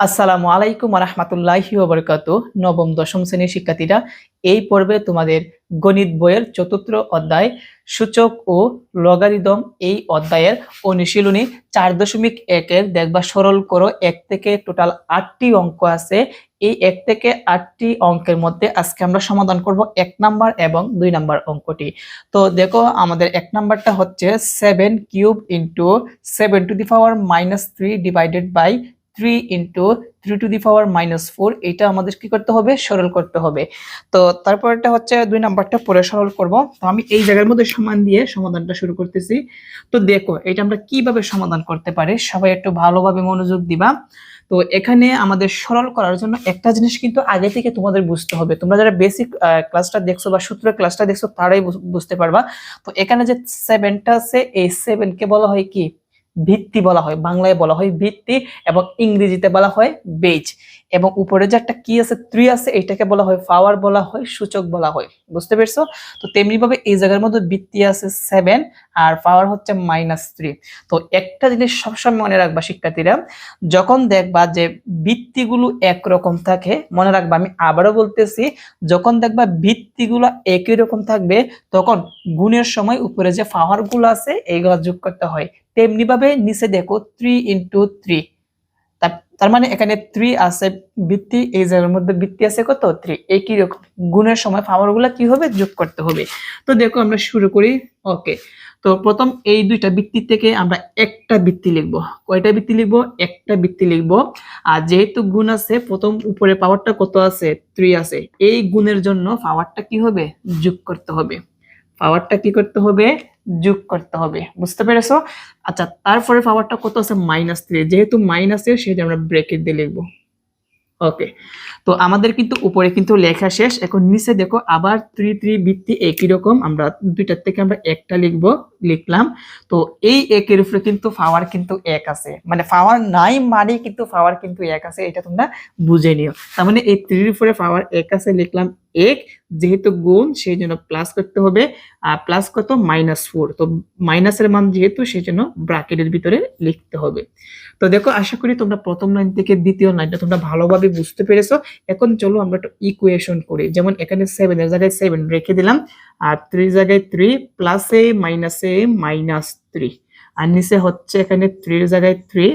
আসসালামু আলাইকুম রহমতুল্লাহি ওবরকাত। নবম, দশম শ্রেণির শিক্ষার্থীরা, এই পর্বে তোমাদের গণিত বইয়ের চতুর্থ অধ্যায় সূচক ও লগারিদম এই অধ্যায়ের অনুশীলনী চার দশমিক একের দেখবা সরল করো। এক থেকে টোটাল আটটি অঙ্ক আছে। এই এক থেকে আটটি অঙ্কের মধ্যে আজকে আমরা সমাধান করব এক নাম্বার এবং দুই নাম্বার অঙ্কটি। তো দেখো, আমাদের এক নাম্বারটা হচ্ছে seven cube into seven to the power minus three divided by three into three to the power minus four এটা আমাদের কি করতে হবে? সরল করতে হবে। তো তারপরটা হচ্ছে দুই নাম্বারটা পরে সরল করব। তো আমি এই জায়গার মধ্যে সমান দিয়ে সমাধানটা শুরু করতেছি। তো দেখো, এটা আমরা কীভাবে সমাধান করতে পারি? সবাই একটু ভালোভাবে মনোযোগ দিবা। তো এখানে আমাদের সরল করার জন্য একটা জিনিস কিন্তু আগে থেকে তোমাদের বুঝতে হবে। তোমরা যারা বেসিক ক্লাসটা দেখছ বা সূত্রের ক্লাসটা দেখছ, তারাই বুঝতে পারবা। তো এখানে যে সেভেনটা আছে, এই সেভেনকে বলা হয় কি? ভিত্তি বলা হয় বাংলায় বলা হয় ভিত্তি এবং ইংরেজিতে বলা হয় বেজ এবং উপরে যে একটা কি আছে থ্রি আছে, এটাকে বলা হয় পাওয়ার বলা হয় সূচক, বলা হয়। বুঝতে পেরেছ? তো তেমনি ভাবে এই জায়গার মধ্যে বৃত্তি আছে সেভেন আর পাওয়ার হচ্ছে মাইনাস থ্রি তো একটা জিনিস সবসময় মনে রাখবা শিক্ষার্থীরা, যখন দেখবা যে বৃত্তিগুলো একরকম থাকে, মনে রাখবা, আমি আবারও বলতেছি, যখন দেখবা বৃত্তিগুলো একই রকম থাকবে, তখন গুণের সময় উপরে যে পাওয়ারগুলো আছে এইগুলো যোগ করতে হয়। তেমনি ভাবে নিচে দেখো থ্রি ইন্টু থ্রি তার মানে এখানে থ্রি আছে বৃত্তি এই জায়গার মধ্যে বৃত্তি আছে কত? থ্রি একই রকম? গুণের সময় পাওয়ারগুলা কি হবে? যোগ করতে হবে। তো দেখো আমরা শুরু করি। ওকে তো প্রথম এই দুইটা বৃত্তি থেকে আমরা একটা বৃত্তি লিখব। কয়টা বৃত্তি লিখব? একটা বৃত্তি লিখব। আর যেহেতু গুণ আছে, প্রথম উপরে পাওয়ারটা কত আছে? থ্রি আছে। এই গুণের জন্য পাওয়ারটা কি হবে? যোগ করতে হবে। পাওয়ারটা কি করতে হবে? যোগ করতে হবে। বুঝতে পেরেছ? আচ্ছা তারপরে পাওয়ারটা কত আছে? মাইনাস থ্রি যেহেতু মাইনাসের সেহেতু আমরা ব্রেকেট দিয়ে লিখব। ওকে তো আমাদের কিন্তু উপরে কিন্তু লেখা শেষ। এখন নিচে দেখো, আবার থ্রি থ্রি বৃত্তি একই রকম। আমরা দুইটার থেকে আমরা একটা লিখব। লিখলাম। তো এই একের উপরে কিন্তু পাওয়ার কিন্তু এক আছে। মানে পাওয়ার নাই মানে কিন্তু পাওয়ার কিন্তু এক আছে, এটা তোমরা বুঝে নিও। তার মানে এই থ্রির উপরে পাওয়ার এক আছে, লিখলাম এক। যেহেতু গুণ সেই জন্য প্লাস করতে হবে। আর প্লাস কত? মাইনাস ফোর তো মাইনাসের মান যেহেতু সেই জন্য ব্র্যাকেটের ভিতরে লিখতে হবে। তো দেখো, আশা করি তোমরা প্রথম লাইন থেকে দ্বিতীয় লাইনটা তোমরা ভালোভাবে বুঝতে পেরেছ। এখন চলো আমরা একটা ইকুয়েশন করি। যেমন এখানে সেভেন এর জায়গায় সেভেন রেখে দিলাম। আর থ্রি জায়গায় থ্রি প্লাস মাইনাস এ মাইনাস থ্রি আর নিচে হচ্ছে এখানে থ্রির জায়গায় থ্রি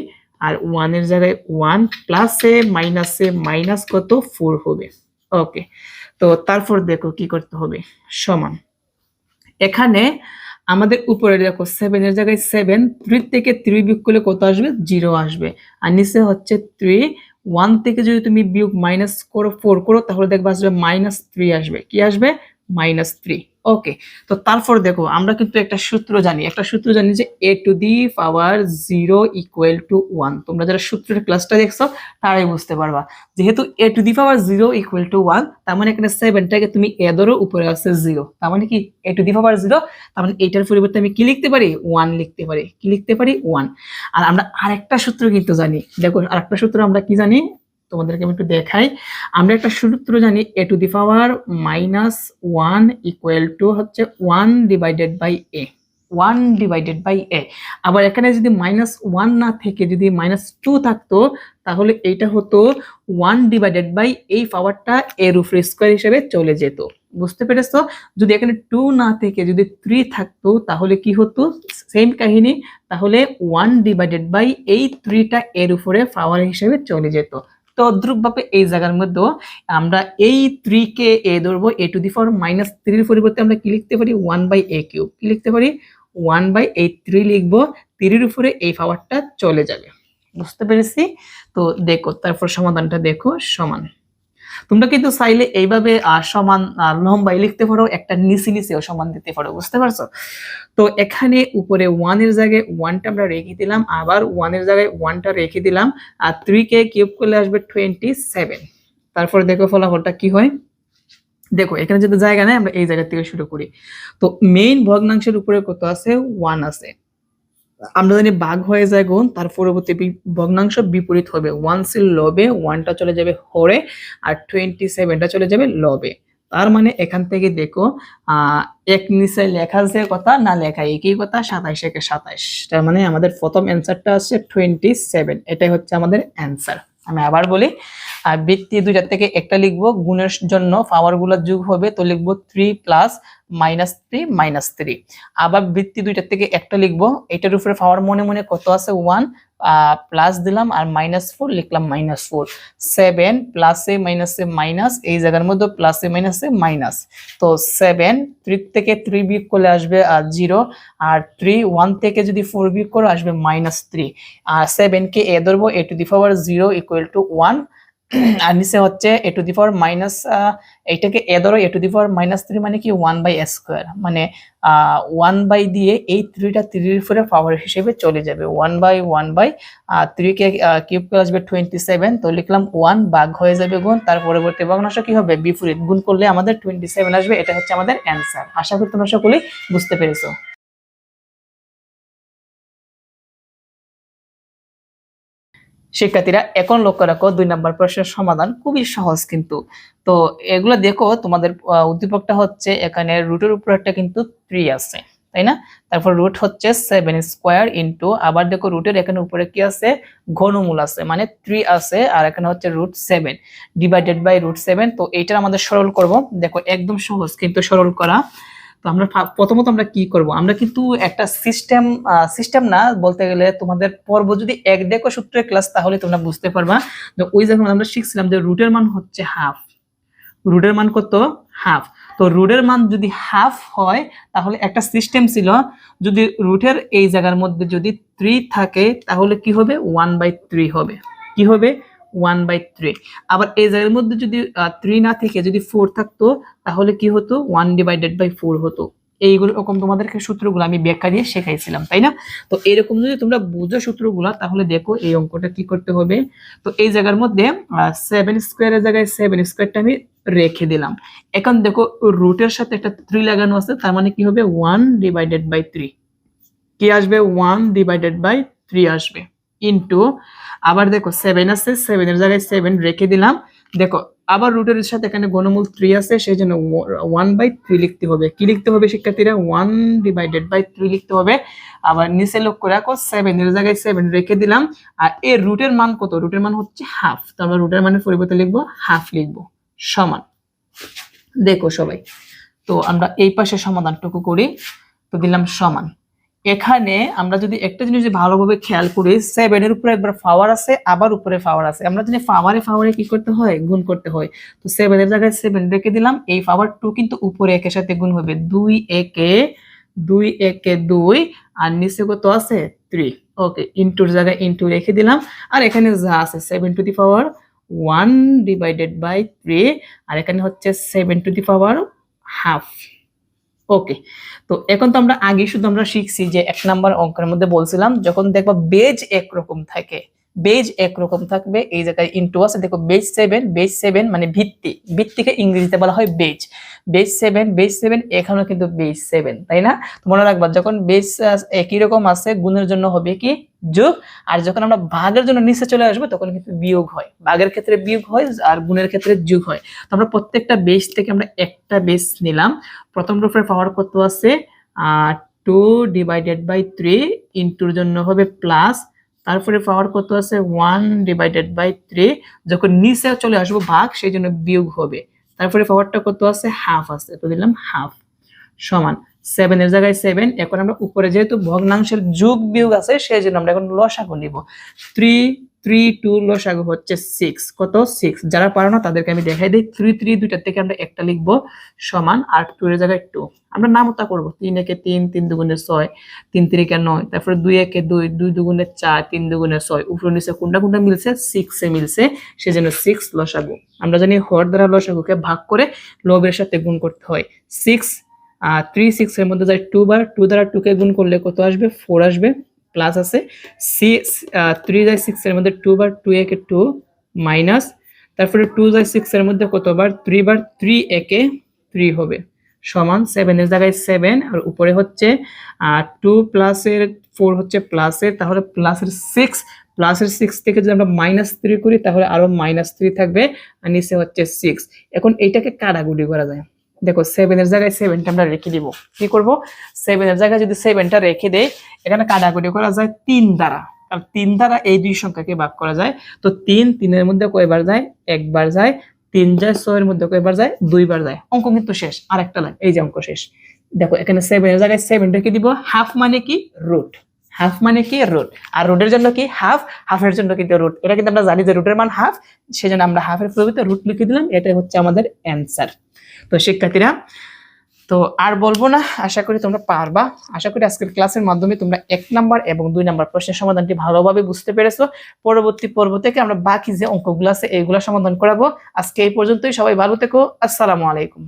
আর ওয়ানের জায়গায় ওয়ান প্লাস মাইনাস মাইনাস কত? ফোর হবে। ওকে তো তারপর দেখো কি করতে হবে? সমান। এখানে আমাদের উপরে দেখো সেভেন এর জায়গায় সেভেন থ্রি থেকে থ্রি বিয়োগ করলে কত আসবে? জিরো আসবে। আর নিচে হচ্ছে থ্রি ওয়ান থেকে যদি তুমি বিয়োগ মাইনাস করো ফোর করো, তাহলে দেখবে আসবে মাইনাস থ্রি আসবে। কি আসবে? মাইনাস থ্রি ওকে তো তারপর দেখো, আমরা কিন্তু একটা সূত্র জানি। একটা সূত্র জানি যে a to the power zero equal to one তোমরা যারা সূত্রের ক্লাসটা দেখছ, তারাই বুঝতে পারবা। যেহেতু a to the power zero equal to one তার মানে এখানে সেভেনটাকে তুমি এ ধরো, উপরে আছে জিরো তার মানে কি? এ টু দি পাওয়ার জিরো তার মানে এটার পরিবর্তে আমি কি লিখতে পারি? ওয়ান লিখতে পারি। কি লিখতে পারি? ওয়ান আর আমরা আরেকটা সূত্র কিন্তু জানি। দেখো, আরেকটা সূত্র আমরা কি জানি? তোমাদেরকে আমি একটু দেখাই। আমরা একটা সূত্র জানি a to the power minus one equal to হচ্ছে one divided by a one divided by a আবার এখানে যদি মাইনাস ওয়ান না থেকে যদি মাইনাস টু থাকতো, তাহলে এইটা হতো ওয়ান ডিভাইডেড বাই এই পাওয়ারটা এর উপরে স্কোয়ার হিসেবে চলে যেত। বুঝতে পেরেছ? যদি এখানে টু না থেকে যদি থ্রি থাকতো, তাহলে কি হতো? সেম কাহিনী। তাহলে ওয়ান ডিভাইডেড বাই এই থ্রিটা এর উপরে পাওয়ার হিসেবে চলে যেত। তো দ্রুপভাবে এই জায়গার মধ্যে আমরা এই থ্রি কে এ ধরবো, a to the for minus থ্রির পরিবর্তে আমরা কি লিখতে পারি? ওয়ান বাই এ কিউব কি লিখতে পারি? ওয়ান বাই এই থ্রি লিখব থ্রির উপরে এই পাওয়ারটা চলে যাবে। বুঝতে পেরেছি? তো দেখো, তারপর সমাধানটা দেখো, সমান। তোমরা কিন্তু চাইলে এইভাবে সমান লম্বাই লিখতে পারো, একটা নিচে নিচেও সমান দিতে পারো, বুঝতে পারছ? তো এখানে উপরে ওয়ানের জায়গায় ওয়ানটা আমরা রেখে দিলাম, আবার ওয়ানের জায়গায় ওয়ানটা রেখে দিলাম, আর কে কিউব করলে আসবে টোয়েন্টি সেভেন তারপর দেখো ফলাফলটা কি হয়? দেখো, এখানে যদি জায়গা নেই, আমরা এই জায়গা থেকে শুরু করি। তো মেইন ভগ্নাংশের উপরে কত আছে? ওয়ান আছে। আমরা জানি বাঘ হয়ে যায় গুণ তার পরবর্তী ভগ্নাংশ বিপরীত হবে। ওয়ান সিল লবে ওয়ানটা চলে যাবে হরে, আর টোয়েন্টি সেভেনটা চলে যাবে লবে। তার মানে এখান থেকে দেখো, আহ, এক নিচে লেখা যে কথা, না লেখা একই কথা, সাতাইশ একে সাতাইশ। তার মানে আমাদের প্রথম অ্যান্সারটা আছে টোয়েন্টি সেভেন এটাই হচ্ছে আমাদের অ্যান্সার আমি আবার বলি আর বৃত্তি দুইটার থেকে একটা লিখব, গুণের জন্য পাওয়ারগুলোর যুগ যোগ হবে, তো লিখব three plus minus three minus three আবার বৃত্তি দুইটার থেকে একটা লিখব, এটার উপরে পাওয়ার মনে মনে কত আছে? ওয়ান প্লাস দিলাম আর মাইনাস ফোর লিখলাম মাইনাস ফোর সেভেন প্লাসে মাইনাসে মাইনাস এই জায়গার মধ্যে প্লাসে মাইনাসে মাইনাস তো সেভেন থ্রি থেকে থ্রি বিয়োগ করলে আসবে জিরো আর থ্রি ওয়ান থেকে যদি ফোর বিয়োগ করে, আসবে মাইনাস থ্রি আর সেভেন কে এ ধরবো a to the power zero equal to one আর নিচে হচ্ছে a to the power minus এইটাকে এ ধরো a to the power minus three মানে কি? ওয়ান বাই স্কোয়ার মানে ওয়ান বাই দিয়ে এই থ্রিটা থ্রির উপরে পাওয়ার হিসেবে চলে যাবে। One by one by three K cube করে আসবে টোয়েন্টি সেভেন তো লিখলাম ওয়ান ভাগ হয়ে যাবে গুণ, তার পরবর্তী ভগ্নাংশ কি হবে? বিপরীত। গুণ করলে আমাদের টোয়েন্টি সেভেন আসবে। এটা হচ্ছে আমাদের অ্যান্সার আশা করি তোমরা সকলেই বুঝতে পেরেছ। শিক্ষার্থীরা এখন লক্ষ্য রাখো, দুই নম্বর প্রশ্নের সমাধান খুবই সহজ কিন্তু। তো এগুলো দেখো, তোমাদের উদ্দীপকটা হচ্ছে এখানে রুটের উপর একটা কিন্তু থ্রি আছে, তাই না? তারপর রুট হচ্ছে সেভেন স্কোয়ার ইন্টু আবার দেখো রুটের এখানে উপরে কি আছে? ঘনমূল আছে মানে থ্রি আছে, আর এখানে হচ্ছে root seven divided by root seven তো এইটা আমাদের সরল করব। দেখো, একদম সহজ কিন্তু সরল করা। তো আমরা প্রথমত আমরা কি করব? আমরা কিন্তু একটা সিস্টেম সিস্টেম না, বলতে গেলে তোমাদের পর্ব যদি এক দেখো সূত্রের ক্লাস তাহলে তোমরা বুঝতে পারবা যে ওই যখন আমরা শিখছিলাম যে রুটের মান হচ্ছে হাফ রুটের মান কত? হাফ তো রুটের মান যদি হাফ হয়, তাহলে একটা সিস্টেম ছিল, যদি রুটের এই জায়গার মধ্যে যদি থ্রি থাকে, তাহলে কি হবে? ওয়ান বাই থ্রি হবে। কি হবে? ওয়ান বাই থ্রি আবার এই জায়গার মধ্যে যদি থ্রি না থেকে যদি ফোর থাকতো, তাহলে কি হতো? ওয়ান ডিভাইডেড বাই ফোর হতো। এইগুলো রকম তোমাদেরকে সূত্রগুলো আমি ব্যাখ্যা দিয়ে শেখাইছিলাম, তাই না? তো এরকম যদি তোমরা বুঝো সূত্রগুলো, তাহলে দেখো এই অঙ্কটা কি করতে হবে। তো এই জায়গার মধ্যে সেভেন স্কোয়ারের জায়গায় সেভেন স্কোয়ারটা আমি রেখে দিলাম। এখন দেখো রুটের সাথে একটা থ্রি লাগানো আছে, তার মানে কি হবে? ওয়ান ডিভাইডেড বাই থ্রি কি আসবে? ওয়ান ডিভাইডেড বাই থ্রি আসবে। ইন্টু আবার দেখো সেভেন আছে সেভেনের জায়গায় সেভেন রেখে দিলাম। দেখো, আবার রুটের সাথে এখানে গণমূল থ্রি আছে, সেই জন্য ওয়ান বাই থ্রি লিখতে হবে। কি লিখতে হবে শিক্ষার্থীরা? ওয়ান ডিভাইডেড বাই থ্রি লিখতে হবে। আবার নিচে লক্ষ্য রাখো সেভেনের জায়গায় সেভেন রেখে দিলাম। আর এর রুটের মান কত? রুটের মান হচ্ছে হাফ তো আমরা রুটের মানের পরিবর্তে লিখব হাফ লিখব, সমান। দেখো সবাই। তো আমরা এই পাশে সমাধানটুকু করি। তো দিলাম সমান। এখানে আমরা যদি একটা জিনিস ভালোভাবে খেয়াল করি সেভেনের উপরে একবার পাওয়ার আছে, আবার উপরে পাওয়ার আছে। আমরা জানি পাওয়ারে পাওয়ারে কি করতে হয়? গুণ করতে হয়। তো সেভেনের জায়গায় সেভেন রেখে দিলাম, এই পাওয়ার টু কিন্তু উপরে একের সাথে গুণ হবে। দুই একে দুই একে দুই, আর নিচে কত আছে? থ্রি ওকে ইন্টুর জায়গায় ইন্টু রেখে দিলাম। আর এখানে যা আছে seven to the power one divided by three আর এখানে হচ্ছে seven to the power half okay তো এখন তো আমরা আগে শুধু আমরা শিখছি যে এক নাম্বার অঙ্কের মধ্যে বলছিলাম, যখন দেখবা বেজ একরকম থাকে বেজ একরকম থাকবে। এই জায়গায় ইন্টু আছে। দেখো বেজ সেভেন বেজ সেভেন মানে ভিত্তি। ভিত্তিকে ইংরেজিতে বলা হয় base. Base seven base seven এখানেও কিন্তু বেজ সেভেন তাই না? মনে রাখবা, যখন বেজ একই রকম আছে, গুণের জন্য হবে কি? যোগ। আর যখন আমরা ভাগের জন্য নিচে চলে আসব, তখন কিন্তু বিয়োগ হয়। ভাগের ক্ষেত্রে বিয়োগ হয়, আর গুণের ক্ষেত্রে যোগ হয়। তো আমরা প্রত্যেকটা বেস থেকে আমরা একটা বেস নিলাম। প্রথম রূপের পাওয়ার কত আছে? টু ডিভাইডেড বাই থ্রি ইন্টুর জন্য হবে প্লাস তারপরে পাওয়ার কত আছে? ওয়ান ডিভাইডেড বাই থ্রি যখন নিচে চলে আসব ভাগ সেই জন্য বিয়োগ হবে। তারপরে পাওয়ারটা কত আছে? হাফ আছে। তো দিলাম হাফ সমান। সেভেন এর জায়গায় সেভেন এখন আমরা উপরে যেহেতু ভগ্নাংশের যোগ বিয়োগ আছে সেই জন্য আমরা এখন লসাগু নিব। থ্রি থ্রি টু লসাগু হচ্ছে সিক্স কত? সিক্স যারা পারো না, তাদেরকে আমি দেখাই দিই। থ্রি থ্রি দুইটার থেকে আমরা একটা লিখব সমান, আর টু এর জায়গায় টু আমরা নামতা করব। তিন একে তিন তিন দুগুণে ছয়, তিন তিরিকে নয়। তারপরে দুই একে দুই দুই দুগুণে চার, তিন দুগুণে ছয়। উপরে নিচে কোনটা কোনটা মিলছে? সিক্সে মিলছে। সেজন্য সিক্স লসাগু আমরা জানি হর দ্বারা লসাগুকে ভাগ করে লবের সাথে গুণ করতে হয়। সিক্স থ্রি সিক্স এর মধ্যে যায় টু বার। টু দ্বারা টুকে গুণ করলে কত আসবে? ফোর আসবে। প্লাস আছে সি থ্রি যায় সিক্স এর মধ্যে টু বার টু একে টু মাইনাস তারপরে টু যায় সিক্স এর মধ্যে কতবার থ্রি বার থ্রি একে থ্রি হবে, সমান সেভেনের জায়গায় সেভেন আর উপরে হচ্ছে টু প্লাসের ফোর হচ্ছে প্লাসের তাহলে প্লাসের সিক্স প্লাসের সিক্স থেকে যদি আমরা মাইনাস থ্রি করি, তাহলে আরও মাইনাস থ্রি থাকবে, আর নিচে হচ্ছে সিক্স এখন এইটাকে কাটাকুটি করা যায়। দেখো সেভেনের জায়গায় সেভেনটা আমরা রেখে দিব। কি করব? সেভেনের জায়গায় যদি সেভেনটা রেখে দেই, এখানে কাটাকুটি করা যায় তিন দ্বারা। আর তিন দ্বারা এই দুই সংখ্যাকে ভাগ করা যায়। তো তিন তিনের মধ্যে কয়বার যায়? একবার যায়। তিন যায় ছয়ের মধ্যে কয়বার যায়? দুইবার যায়। অঙ্ক কিন্তু শেষ। আর একটা লাইন। এই যে অঙ্ক শেষ। দেখো এখানে সেভেন জায়গায় সেভেনটাকে দিব? হাফ মানে কি? রুট হাফ মানে কি রুট আর রুটের জন্য কি হাফ হাফের জন্য কিন্তু রুট এটা কিন্তু আমরা জানি যে রুটের মান হাফ সেজন্য আমরা হাফের পরিবর্তে রুট লিখে দিলাম। এটাই হচ্ছে আমাদের অ্যান্সার তো শিক্ষার্থীরা, তো আর বলব না, আশা করি তোমরা পারবা। আশা করি আজকের ক্লাসের মাধ্যমে তোমরা এক নাম্বার এবং দুই নাম্বার প্রশ্নের সমাধানটি ভালোভাবে বুঝতে পেরেছ। পরবর্তী পর্ব থেকে আমরা বাকি যে অঙ্কগুলো আছে এইগুলো সমাধান করাবো। আজকে এই পর্যন্তই, সবাই ভালো থেকো। আসসালামু আলাইকুম।